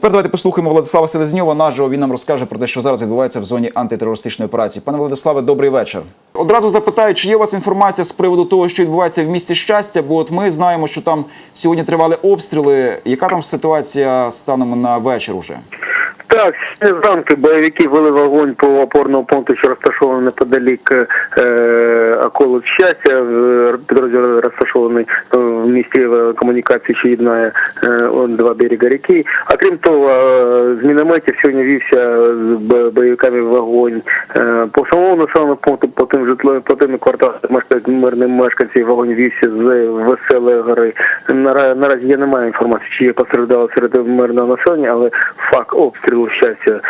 Тепер давайте послухаємо Владислава Селезньова. Наживо він нам розкаже про те, що зараз відбувається в зоні антитерористичної операції. Пане Владиславе, добрий вечір. Одразу запитаю, чи є у вас інформація з приводу того, що відбувається в місті щастя? Бо от ми знаємо, що там сьогодні тривали обстріли. Яка там ситуація станом на вечір уже? Так, зранку бойовики вели вогонь по опорному пункту, що розташований неподалік е, околиць щастя. Е, Підрозділ розташований е, місті комунікації, що єднає он два берега ріки. А крім того, з мінометів сьогодні вівся з бойовиками вогонь е, по самому населеному пункту, по тим житловим, по тим кварталам, де мешкають мирні мешканці, вогонь вівся з веселої гори. Нара- Наразі я не маю інформації, чи є постраждали серед мирного населення, але факт обстрілу щастя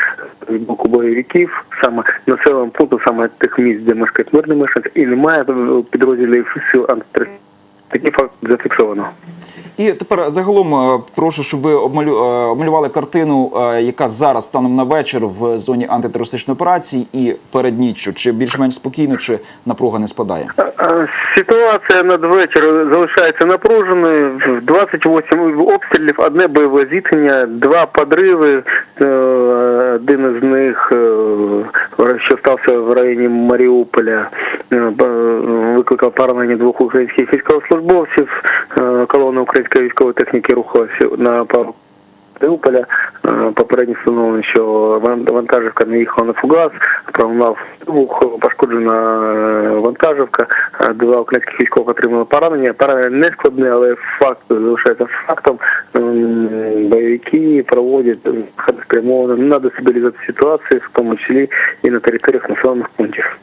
з боку бойовиків, саме населеним пункту, саме тих місць, де мешкають мирні мешканці, і немає підрозділів сил антитерористів. Такий факт зафіксовано. І тепер загалом е, прошу, щоб ви е, обмалювали картину, е, яка зараз станом на вечір в зоні антитерористичної операції і перед ніччю. Чи більш-менш спокійно, чи напруга не спадає? Ситуація надвечір залишається напруженою. 28 обстрілів, одне бойове зіткнення, два подриви. Один із них, що стався в районі Маріуполя, е, викликав поранення двох українських військовослужбовців. Е, Колона української військової техніки рухалася на пару Маріуполя. Е, Попередньо встановлено, що вантажівка не їхала на фугас, пролунав вибух, пошкоджена е, вантажівка, Е, два українських військових отримали поранення. Поранення не складне, але факт залишається фактом. Бойовики проводять спрямовано на дестабілізацію ситуації, в тому числі і на територіях населених пунктів.